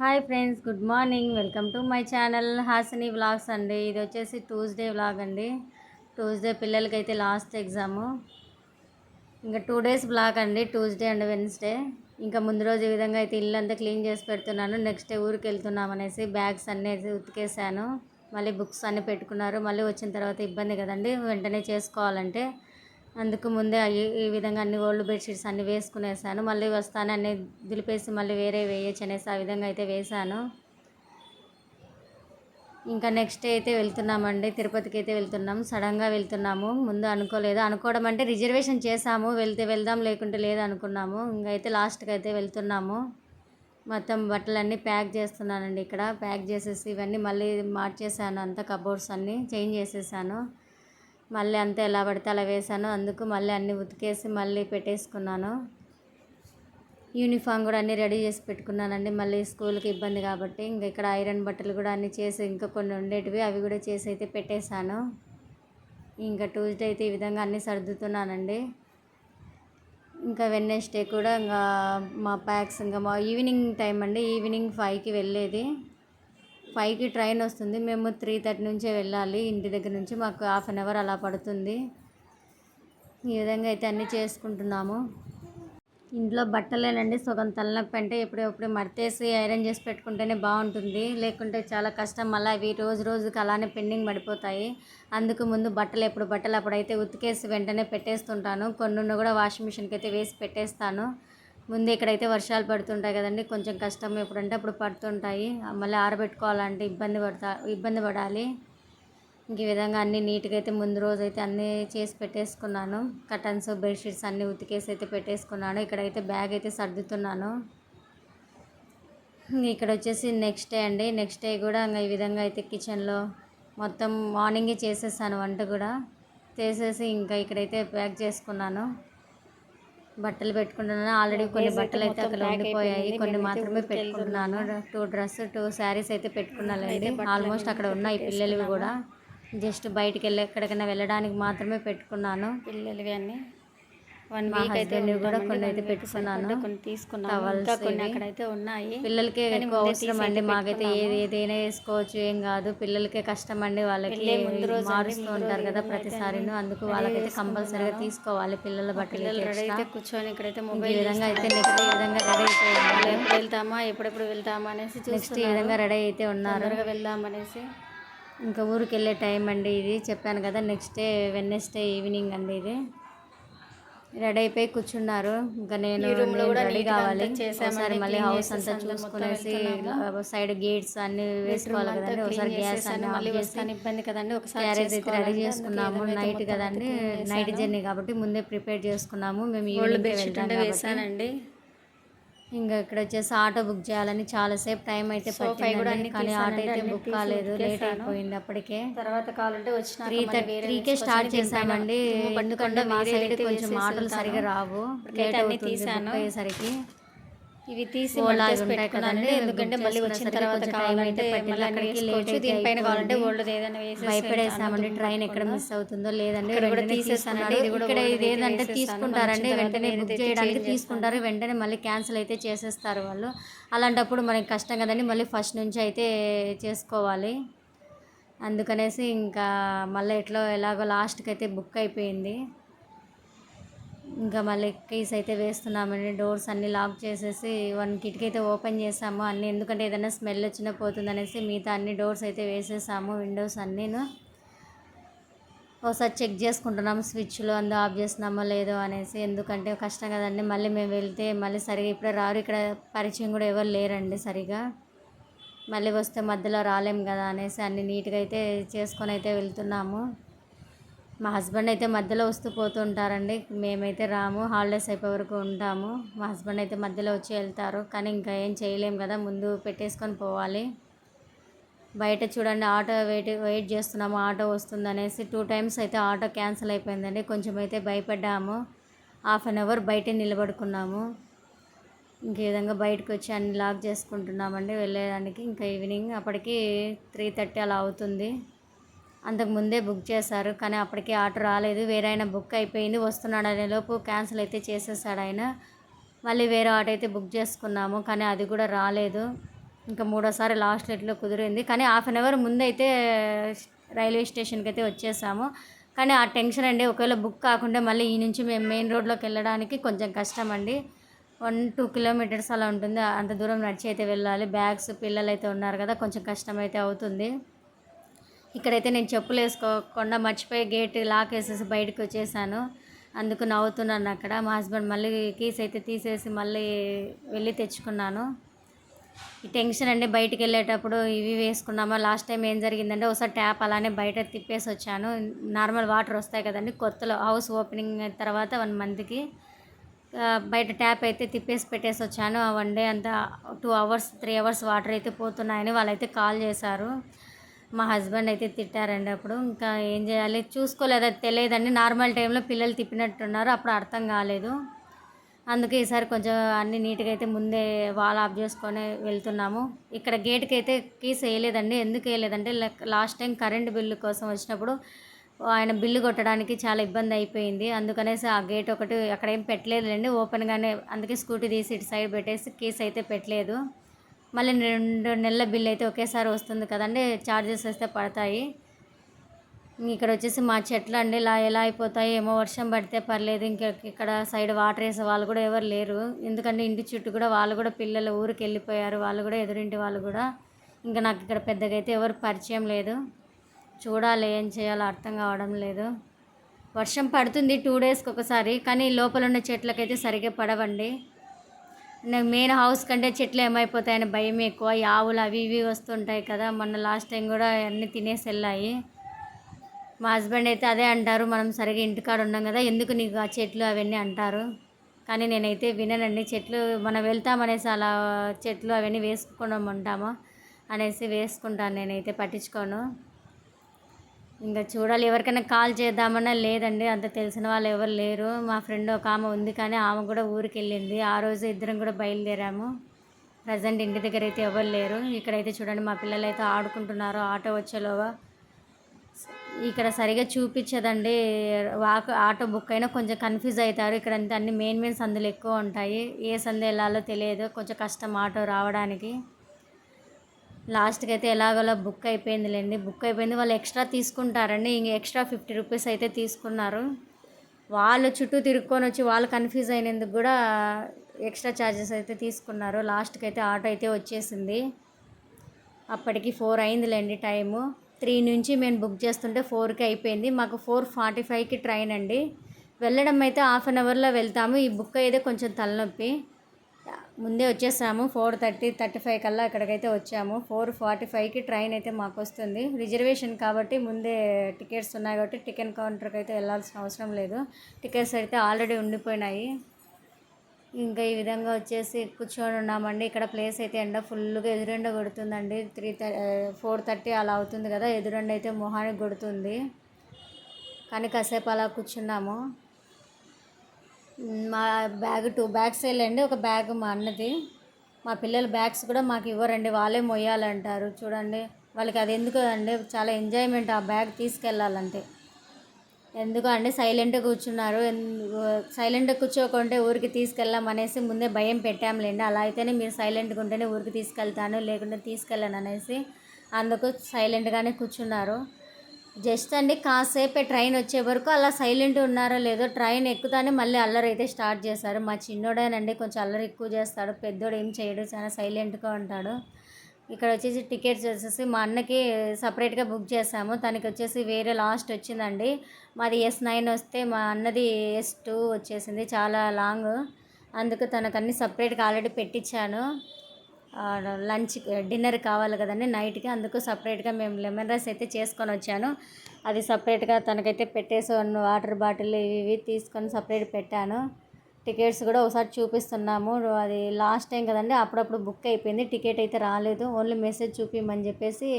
Hi friends good morning. Welcome to my channel Hasini vlogs అండి. ఇది వచ్చేసి Tuesday vlog అండి. ట్యూస్డే పిల్లలకి అయితే లాస్ట్ ఎగ్జాము ఇంకా టూ డేస్ బ్లాక్ అండి. ట్యూస్డే అండ్ వెన్స్డే ఇంకా ముందు రోజు ఈ విధంగా అయితే ఇల్లు అంతా క్లీన్ చేసి పెడుతున్నాను. నెక్స్ట్ డే ఊరికి వెళ్తున్నాం అనేసి బ్యాగ్స్ అన్నీ ఉతికేసాను. మళ్ళీ బుక్స్ అన్నీ పెట్టుకున్నారు. మళ్ళీ వచ్చిన తర్వాత ఇబ్బంది కదండి. వెంటనే చేసుకోవాలంటే. అందుకు ముందే ఈ- ఈ విధంగా అన్ని ఓల్డ్ బెడ్షీట్స్ అన్ని వేసుకునేసాను. మళ్ళీ వస్తాను అన్ని దులిపేసి మళ్ళీ వేరే వేయచ్చు అనేసి ఆ విధంగా అయితే వేసాను ఇంకా నెక్స్ట్ డే అయితే వెళ్తున్నామండి. తిరుపతికి అయితే వెళ్తున్నాం. సడన్గా వెళ్తున్నాము. ముందు అనుకోలేదు. అనుకోవడం అంటే రిజర్వేషన్ చేసాము వెళ్తే వెళ్దాం లేకుంటే లేదు అనుకున్నాము. ఇంకైతే లాస్ట్కి అయితే వెళ్తున్నాము. మొత్తం బట్టలన్నీ ప్యాక్ చేస్తున్నానండి ఇక్కడ. ప్యాక్ చేసేసి ఇవన్నీ మళ్ళీ మార్చేసాను అంతా కబోర్డ్స్ అన్నీ చేంజ్ చేసేసాను. మళ్ళీ అంతా ఎలా పడితే అలా వేసాను అందుకు మళ్ళీ అన్నీ ఉతికేసి మళ్ళీ పెట్టేసుకున్నాను. యూనిఫామ్ కూడా అన్నీ రెడీ చేసి పెట్టుకున్నానండి. మళ్ళీ స్కూల్కి ఇబ్బంది కాబట్టి ఇంకా ఇక్కడ ఐరన్ బట్టలు కూడా అన్నీ చేసి ఇంకా కొన్ని ఉండేటివి అవి కూడా చేసి అయితే పెట్టేశాను. ఇంకా ట్యూస్డే అయితే ఈ విధంగా అన్నీ సర్దుతున్నానండి. ఇంకా వెన్నెస్డే కూడా ఇంకా మా ప్యాక్స్ ఇంకా మా ఈవినింగ్ టైం అండి. ఈవినింగ్ ఫైవ్కి వెళ్ళేది. ఫైవ్కి ట్రైన్ వస్తుంది. మేము త్రీ థర్టీ నుంచే వెళ్ళాలి. ఇంటి దగ్గర నుంచి మాకు హాఫ్ అన్ అవర్ అలా పడుతుంది. ఈ విధంగా అయితే అన్నీ చేసుకుంటున్నాము. ఇంట్లో బట్టలేనండి. సగం తలనొప్పి అంటే ఎప్పుడెప్పుడు మడతేసి ఐరన్ చేసి పెట్టుకుంటేనే బాగుంటుంది. లేకుంటే చాలా కష్టం. మళ్ళీ అవి రోజు రోజుకి అలానే పెండింగ్ పడిపోతాయి. అందుకు ముందు బట్టలు ఎప్పుడు బట్టలు అప్పుడైతే ఉతికేసి వెంటనే పెట్టేస్తుంటాను. కొన్ని కూడా వాషింగ్ మిషన్కి అయితే వేసి పెట్టేస్తాను. ముందు ఇక్కడైతే వర్షాలు పడుతుంటాయి కదండి కొంచెం కష్టం ఎప్పుడంటే అప్పుడు పడుతుంటాయి. మళ్ళీ ఆరబెట్టుకోవాలంటే ఇబ్బంది పడతా ఇబ్బంది పడాలి. ఇంక ఈ విధంగా అన్నీ నీట్గా అయితే ముందు రోజు అయితే అన్నీ చేసి పెట్టేసుకున్నాను. కటన్స్ బెడ్షీట్స్ అన్నీ ఉతికేసి అయితే పెట్టేసుకున్నాను. ఇక్కడైతే బ్యాగ్ అయితే సర్దుతున్నాను. ఇక్కడ వచ్చేసి నెక్స్ట్ డే అండి. నెక్స్ట్ డే కూడా ఇంకా ఈ విధంగా అయితే కిచెన్లో మొత్తం మార్నింగే చేసేసాను వంట కూడా. చేసేసి ఇంకా ఇక్కడైతే ప్యాక్ చేసుకున్నాను. బట్టలు పెట్టుకుంటున్నాను. ఆల్రెడీ కొన్ని బట్టలు అయితే అక్కడ ఉండిపోయాయి. కొన్ని మాత్రమే పెట్టుకుంటున్నాను. టూ డ్రెస్ టూ శారీస్ అయితే పెట్టుకున్నానండి ఆల్మోస్ట్ అక్కడ ఉన్నాయి పిల్లలవి కూడా. జస్ట్ బయటికి వెళ్ళి ఎక్కడికైనా వెళ్ళడానికి మాత్రమే పెట్టుకున్నాను. పిల్లలవి అన్ని వన్ వీక్ అయితే కూడా. కొన్ని అయితే పెట్టుకున్నాను. కొన్ని తీసుకున్నాను ఇంకా కొన్ని. అక్కడైతే ఉన్నాయి పిల్లలకి అవసరం అండి మాకైతే ఏది. ఏదైనా వేసుకోవచ్చు ఏం కాదు పిల్లలకే కష్టం అండి వాళ్ళకి మారుస్తూ ఉంటారు కదా ప్రతిసారిను అందుకు వాళ్ళకైతే కంపల్సరీగా. తీసుకోవాలి పిల్లల బట్టలు. అయితే కూర్చొని ఇక్కడైతే ఇంక మొబైల్ విధంగా అయితే. నెక్స్ట్ విధంగా రెడీ అయిపోయింది ఎప్పుడు వెళ్తామా ఎప్పుడెప్పుడు వెళ్తామా అనేసి నెక్స్ట్ ఈ విధంగా రెడీ అయితే ఉన్నారు వెళ్దాం అనేసి ఇంకా ఊరికి వెళ్ళే టైం అండి ఇది చెప్పాను కదా నెక్స్ట్ డే వెన్నెస్డే ఈవినింగ్ అండి ఇది రెడీ అయిపోయి కూర్చున్నారు. ఇంకా నేను రెడీ కావాలి. ఒకసారి మళ్ళీ హౌస్ అంతా చూసుకునేసి. సైడ్ గేట్స్ అన్ని వేసుకోవాలి కదండి. ఒకసారి గ్యాస్. అన్ని మళ్ళీ వస్తాను. ఇబ్బంది కదండి. ఒకసారి క్యారేజ్ అయితే రెడీ చేసుకున్నాము. నైట్ కదండి. నైట్ జర్నీ కాబట్టి ముందే ప్రిపేర్ చేసుకున్నాము. మేము ఈవినింగ్ వెళ్తాం వేసానండి. ఇంకా ఇక్కడ వచ్చేసి ఆటో బుక్ చేయాలని చాలాసేపు టైం అయితే కానీ ఆటో అయితే బుక్ కాలేదు లేట్. అయిపోయింది అప్పటికే. తర్వాత కావాలంటే వచ్చిన త్రీ థర్టీ త్రీకే స్టార్ట్ చేసామండి ఎందుకంటే మా సైడ్ కొంచెం ఆటోలు సరిగా రావు. లేట్ అన్ని అవుతుంది తీసాను. ఇవి తీసి కదండి, ఎందుకంటే మళ్ళీ వచ్చిన తర్వాత కావాలంటే. మళ్ళీ అక్కడికి దీనిపైన కావాలంటే. ఓల్డ్ ఏదైనా భయపడేసామండి. వెళ్తాను, ట్రైన్ ఎక్కడ మిస్ అవుతుందో లేదండి. ఇక్కడ కూడా తీసేసానండి, ఇక్కడ ఇది వేసేసాను. తీసుకుంటారండి. వెంటనే బుక్ చేయడానికి తీసుకుంటారు. వెంటనే మళ్ళీ క్యాన్సిల్ అయితే చేసేస్తారు వాళ్ళు. అలాంటప్పుడు మనకి కష్టం కదండి. మళ్ళీ ఫస్ట్ నుంచి అయితే చేసుకోవాలి. అందుకనేసి ఇంకా మళ్ళీ ఎట్లో ఎలాగో లాస్ట్కి అయితే బుక్ అయిపోయింది. ఇంకా మళ్ళీ కీస్ అయితే వేస్తున్నామండి. డోర్స్ అన్నీ లాక్ చేసేసి వన్ కిటికీ అయితే ఓపెన్ చేసాము. అన్నీ ఎందుకంటే ఏదైనా స్మెల్ వచ్చినా పోతుంది అనేసి మిగతా అన్ని డోర్స్ అయితే వేసేసాము విండోస్ అన్నీను. ఒకసారి చెక్ చేసుకుంటున్నాము స్విచ్లో అందు ఆఫ్ చేస్తున్నామో లేదో అనేసి. ఎందుకంటే కష్టం కదండి. మళ్ళీ మేము వెళ్తే మళ్ళీ సరిగా ఇప్పుడే రారు. ఇక్కడ పరిచయం కూడా ఎవరు లేరండి సరిగా. మళ్ళీ వస్తే మధ్యలో రాలేం కదా అనేసి అన్ని నీట్గా అయితే చేసుకొని అయితే వెళ్తున్నాము. మా హస్బెండ్ అయితే మధ్యలో వస్తూ పోతూ ఉంటారండి మేమైతే రాము హాలిడేస్ అయిపోయే వరకు ఉంటాము. మా హస్బెండ్ అయితే మధ్యలో వచ్చి వెళ్తారు. కానీ ఇంకా ఏం చేయలేము కదా ముందు పెట్టేసుకొని పోవాలి. బయట చూడండి ఆటో వెయిట్ వెయిట్ చేస్తున్నాము ఆటో వస్తుందనేసి టూ టైమ్స్ అయితే ఆటో క్యాన్సిల్ అయిపోయిందండి. కొంచెం అయితే భయపడ్డాము. హాఫ్ అన్ అవర్ బయటే నిలబడుకున్నాము. ఇంకే విధంగా బయటకు వచ్చి అన్ని లాక్ చేసుకుంటున్నామండి వెళ్ళేదానికి. ఇంకా ఈవినింగ్ అప్పటికి త్రీ థర్టీ అలా అవుతుంది. అంతకు ముందే బుక్ చేశారు కానీ అప్పటికే ఆటో రాలేదు. వేరే ఆయన బుక్ అయిపోయింది వస్తున్నాడు అనేలోపు క్యాన్సిల్ అయితే చేసేసాడు ఆయన. మళ్ళీ వేరే ఆటో అయితే బుక్ చేసుకున్నాము కానీ అది కూడా రాలేదు. ఇంకా మూడోసారి లాస్ట్ డేట్లో కుదిరింది. కానీ హాఫ్ అన్ అవర్ ముందైతే రైల్వే స్టేషన్కి అయితే వచ్చేసాము. కానీ ఆ టెన్షన్ అండి ఒకవేళ బుక్ కాకుండా మళ్ళీ ఈ నుంచి మేము మెయిన్ రోడ్లోకి వెళ్ళడానికి కొంచెం కష్టం అండి వన్ టూ కిలోమీటర్స్ అలా ఉంటుంది. అంత దూరం నడిచి అయితే వెళ్ళాలి. బ్యాగ్స్ పిల్లలు అయితే ఉన్నారు కదా కొంచెం కష్టం అయితే అవుతుంది. ఇక్కడైతే నేను చెప్పులు వేసుకోకుండా మర్చిపోయి గేట్ లాక్ వేసేసి బయటకు వచ్చేసాను. అందుకు నవ్వుతున్నాను అక్కడ. మా హస్బెండ్ మళ్ళీ కీస్ అయితే తీసేసి మళ్ళీ వెళ్ళి తెచ్చుకున్నాను. ఈ టెన్షన్ అండి బయటికి వెళ్ళేటప్పుడు ఇవి వేసుకున్నామా? లాస్ట్ టైం ఏం జరిగిందంటే ఒకసారి ట్యాప్ అలానే బయట తిప్పేసి వచ్చాను. నార్మల్ వాటర్ వస్తాయి కదండి కొత్తలో హౌస్ ఓపెనింగ్ తర్వాత వన్ మంత్కి. బయట ట్యాప్ అయితే తిప్పేసి పెట్టేసి వచ్చాను. ఆ వన్ డే అంతా two hours three hours water అయితే పోతున్నాయని వాళ్ళైతే కాల్ చేశారు. మా హస్బెండ్ అయితే తిట్టారండి అప్పుడు. ఇంకా ఏం చేయాలి? చూసుకోలేదు? అది తెలియదండి. నార్మల్ టైంలో పిల్లలు తిప్పినట్టున్నారు. అప్పుడు అర్థం కాలేదు. అందుకే ఈసారి కొంచెం అన్ని నీట్గా అయితే ముందే వాల్ ఆఫ్ చేసుకొని వెళ్తున్నాము. ఇక్కడ గేట్కి అయితే కీస్ వేయలేదండి. ఎందుకు వేయలేదంటే లాస్ట్ టైం కరెంట్ బిల్లు కోసం వచ్చినప్పుడు ఆయన బిల్లు కొట్టడానికి చాలా ఇబ్బంది అయిపోయింది. అందుకనేసి ఆ గేట్ ఒకటి అక్కడ ఏం పెట్టలేదులేండి. ఓపెన్గానే అందుకే స్కూటీ తీసి ఇటు సైడ్ పెట్టేసి కీస్ అయితే పెట్టలేదు. మళ్ళీ రెండు నెలల బిల్ అయితే ఒకేసారి వస్తుంది కదండి ఛార్జెస్ వస్తే పడతాయి. ఇక్కడ వచ్చేసి మా చెట్లు అండి ఇలా ఎలా అయిపోతాయి ఏమో వర్షం పడితే పర్లేదు ఇంకా ఇక్కడ సైడ్ వాటర్ వేసే వాళ్ళు కూడా ఎవరు లేరు. ఎందుకంటే ఇంటి చుట్టూ కూడా వాళ్ళు కూడా పిల్లలు ఊరికి వెళ్ళిపోయారు వాళ్ళు కూడా ఎదురింటి వాళ్ళు కూడా. ఇంకా నాకు ఇక్కడ పెద్దగా అయితే ఎవరు పరిచయం లేదు. చూడాలి ఏం చేయాలో అర్థం కావడం లేదు. వర్షం పడుతుంది టూ డేస్కి ఒకసారి కానీ లోపల ఉన్న చెట్లకైతే సరిగ్గా పడవండి. మెయిన్ హౌస్ కంటే చెట్లు ఏమైపోతాయని భయం ఎక్కువ. ఈ ఆవులు అవి ఇవి వస్తుంటాయి కదా. మొన్న లాస్ట్ టైం కూడా అన్నీ తినేసి వెళ్ళాయి. మా హస్బెండ్ అయితే అదే అంటారు. మనం సరిగ్గా ఇంటికాడ ఉన్నాం కదా ఎందుకు నీకు ఆ చెట్లు అవన్నీ అంటారు? కానీ నేనైతే విననండి. చెట్లు మనం వెళ్తామనేసి అలా చెట్లు అవన్నీ వేసుకోవడం ఉంటాము అనేసి వేసుకుంటాను నేనైతే పట్టించుకోను. ఇంకా చూడాలి ఎవరికైనా కాల్ చేద్దామన్నా లేదండి అంత తెలిసిన వాళ్ళు ఎవరు లేరు. మా ఫ్రెండ్ ఒక ఆమె ఉంది కానీ ఆమె కూడా ఊరికి వెళ్ళింది ఆ రోజు ఇద్దరం కూడా బయలుదేరాము. ప్రజెంట్ ఇంటి దగ్గర అయితే ఎవరు లేరు. ఇక్కడైతే చూడండి మా పిల్లలు అయితే ఆడుకుంటున్నారు ఆటో వచ్చేలోగా. ఇక్కడ సరిగా చూపించదండి. వాక్ ఆటో బుక్ అయినా కొంచెం కన్ఫ్యూజ్ అవుతారు. ఇక్కడ అంతా అన్ని మెయిన్ మెయిన్ సందులు ఎక్కువ ఉంటాయి. ఏ సందు వెళ్ళాలో తెలియదు. కొంచెం కష్టం ఆటో రావడానికి. లాస్ట్కి అయితే ఎలాగోలా బుక్ అయిపోయిందిలేండి. బుక్ అయిపోయింది. వాళ్ళు ఎక్స్ట్రా తీసుకుంటారండి. ఇంక ఎక్స్ట్రా ఫిఫ్టీ రూపీస్ అయితే తీసుకున్నారు. వాళ్ళు చుట్టూ తిరుక్కొని వచ్చి వాళ్ళు కన్ఫ్యూజ్ అయినందుకు కూడా ఎక్స్ట్రా ఛార్జెస్ అయితే తీసుకున్నారు. లాస్ట్కి అయితే ఆటో అయితే వచ్చేసింది. అప్పటికి ఫోర్ అయిందిలేండి టైము. త్రీ నుంచి మేము బుక్ చేస్తుంటే ఫోర్కి అయిపోయింది. మాకు ఫోర్ ఫార్టీ ఫైవ్కి ట్రైన్ అండి. వెళ్ళడం అయితే హాఫ్ అన్ అవర్లో వెళ్తాము. ఈ బుక్ అయితే కొంచెం తలనొప్పి. ముందే వచ్చేసాము. ఫోర్ థర్టీ థర్టీ ఫైవ్ కల్లా ఇక్కడికైతే వచ్చాము. ఫోర్ ఫార్టీ ఫైవ్కి ట్రైన్ అయితే మాకు వస్తుంది రిజర్వేషన్ కాబట్టి ముందే టికెట్స్ ఉన్నాయి కాబట్టి టికెట్ కౌంటర్కి అయితే వెళ్ళాల్సిన అవసరం లేదు. టికెట్స్ అయితే ఆల్రెడీ ఉండిపోయినాయి. ఇంకా ఈ విధంగా వచ్చేసి కూర్చొని ఉన్నామండి. ఇక్కడ ప్లేస్ అయితే ఎండ ఫుల్గా ఎదురెండ కొడుతుందండి. త్రీ ఫోర్ థర్టీ అలా అవుతుంది కదా ఎదురెండ అయితే మొహానికి కొడుతుంది. కానీ కాసేపు అలా కూర్చున్నాము. మా బ్యాగ్ టూ బ్యాగ్స్ వెళ్ళండి. ఒక బ్యాగ్ మా అన్నది. మా పిల్లల బ్యాగ్స్ కూడా మాకు ఇవ్వరండి. వాళ్ళే మొయ్యాలంటారు. చూడండి. వాళ్ళకి అది ఎందుకు అండి? చాలా ఎంజాయ్మెంట్ ఆ బ్యాగ్ తీసుకెళ్ళాలంటే. ఎందుకు అండి? సైలెంట్గా కూర్చున్నారు. సైలెంట్గా కూర్చోకుంటే ఊరికి తీసుకెళ్ళాం అనేసి ముందే భయం పెట్టాంలేండి. అలా అయితేనే మీరు సైలెంట్గా ఉంటేనే ఊరికి తీసుకెళ్తాను లేకుంటే తీసుకెళ్ళను అనేసి అందుకు సైలెంట్గానే కూర్చున్నారు. జస్ట్ అండి కాసేపే ట్రైన్ వచ్చే వరకు అలా సైలెంట్ ఉన్నారో లేదో ట్రైన్ ఎక్కుతానే మళ్ళీ అల్లరి అయితే స్టార్ట్ చేశారు. మా చిన్నోడేనండి కొంచెం అల్లరి ఎక్కువ చేస్తాడు. పెద్దోడు ఏం చేయడు చాలా సైలెంట్గా ఉంటాడు. ఇక్కడ వచ్చేసి టికెట్స్ వచ్చేసి మా అన్నకి సపరేట్గా బుక్ చేసాము తనకి వచ్చేసి వేరే లాస్ట్ వచ్చిందండి. మాది ఎస్ నైన్ వస్తే మా అన్నది ఎస్ టూ వచ్చేసింది చాలా లాంగ్. అందుకు తనకు అన్ని సపరేట్గా ఆల్రెడీ పెట్టించాను లంచ్ డిన్నర్ కావాలి కదండి నైట్కి. అందుకు సపరేట్గా మేము లెమన్ రైస్ అయితే చేసుకొని వచ్చాను. అది సపరేట్గా తనకైతే పెట్టేసి వాటర్ బాటిల్ ఇవి ఇవి తీసుకొని సపరేట్ పెట్టాను. టికెట్స్ కూడా ఒకసారి చూపిస్తున్నాము. అది లాస్ట్ టైం కదండి అప్పుడప్పుడు బుక్ అయిపోయింది. టికెట్ అయితే రాలేదు. ఓన్లీ మెసేజ్ చూపిమని చెప్పేసి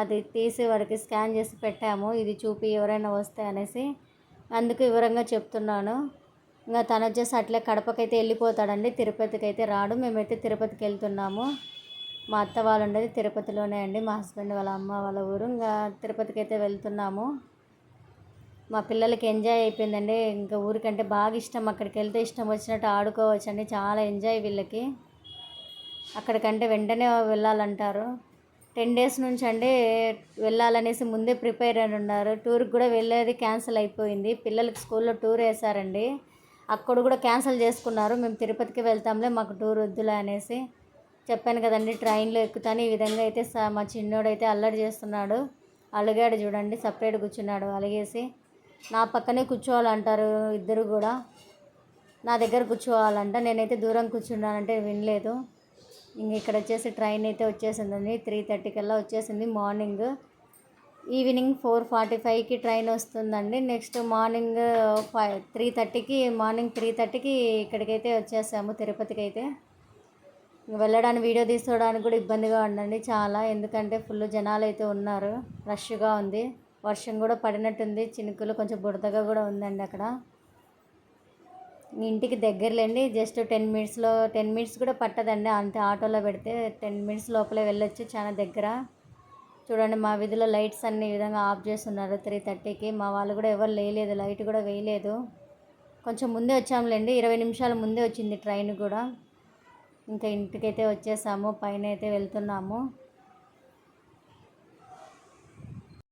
అది తీసి వాడికి స్కాన్ చేసి పెట్టాము. ఇది చూపి ఎవరైనా వస్తే అనేసి. అందుకు వివరంగా చెప్తున్నాను. ఇంకా తను వచ్చేసి అట్లే కడపకైతే వెళ్ళిపోతాడండి. తిరుపతికి అయితే రాడు. మేమైతే తిరుపతికి వెళ్తున్నాము. మా అత్త వాళ్ళు ఉండేది తిరుపతిలోనే అండి. మా హస్బెండ్ వాళ్ళ అమ్మ వాళ్ళ ఊరు. ఇంకా తిరుపతికి అయితే వెళ్తున్నాము. మా పిల్లలకి ఎంజాయ్ అయిపోయిందండి. ఇంకా ఊరికంటే బాగా ఇష్టం. అక్కడికి వెళ్తే ఇష్టం వచ్చినట్టు ఆడుకోవచ్చు అండి చాలా ఎంజాయ్ వీళ్ళకి. అక్కడికంటే వెంటనే వెళ్ళాలంటారు. టెన్ డేస్ నుంచి అండి వెళ్ళాలనేసి ముందే ప్రిపేర్ అని ఉన్నారు టూర్కి కూడా వెళ్ళేది క్యాన్సిల్ అయిపోయింది. పిల్లలకి స్కూల్లో టూర్ వేశారండి. అక్కడ కూడా క్యాన్సిల్ చేసుకున్నారు. మేము తిరుపతికి వెళ్తాంలే మాకు టూర్ వద్దులే అనేసి చెప్పాను కదండి ట్రైన్లో ఎక్కుతాను. ఈ విధంగా అయితే స- మా చిన్నోడు అయితే అల్లరి చేస్తున్నాడు. అలిగాడు చూడండి సపరేట్ కూర్చున్నాడు అలిగేసి. నా పక్కనే కూర్చోవాలంటారు ఇద్దరు కూడా. నా దగ్గర కూర్చోవాలంట నేనైతే దూరం కూర్చున్నానంటే వినలేదు. ఇంక ఇక్కడ వచ్చేసి ట్రైన్ అయితే వచ్చేసిందండి త్రీ థర్టీ కల్లా వచ్చేసింది మార్నింగ్. ఈవినింగ్ ఫోర్ ఫార్టీ ఫైవ్కి ట్రైన్ వస్తుందండి. నెక్స్ట్ మార్నింగ్ ఫైవ్ త్రీ థర్టీకి మార్నింగ్ త్రీ థర్టీకి ఇక్కడికైతే వచ్చేసాము తిరుపతికి అయితే వెళ్ళడానికి వీడియో తీసుకోవడానికి కూడా ఇబ్బందిగా ఉందండి చాలా. ఎందుకంటే ఫుల్ జనాలు అయితే ఉన్నారు. రష్గా ఉంది. వర్షం కూడా పడినట్టుంది. చినుకులు కొంచెం బురదగా కూడా ఉందండి అక్కడ. ఇంటికి దగ్గరలేండి. జస్ట్ టెన్ మినిట్స్లో టెన్ మినిట్స్ కూడా పట్టదండి. అంతే ఆటోలో పెడితే టెన్ మినిట్స్ లోపలే వెళ్ళొచ్చు చాలా దగ్గర. చూడండి మా వీధిలో లైట్స్ అన్ని ఈ విధంగా ఆఫ్ చేస్తున్నారు. త్రీ థర్టీకి. మా వాళ్ళు కూడా ఎవరు లేయలేదు లైట్ కూడా వేయలేదు. కొంచెం ముందే వచ్చాములేండి ఇరవై నిమిషాల ముందే వచ్చింది ట్రైన్ కూడా. ఇంకా ఇంటికైతే వచ్చేసాము పైన అయితే వెళ్తున్నాము.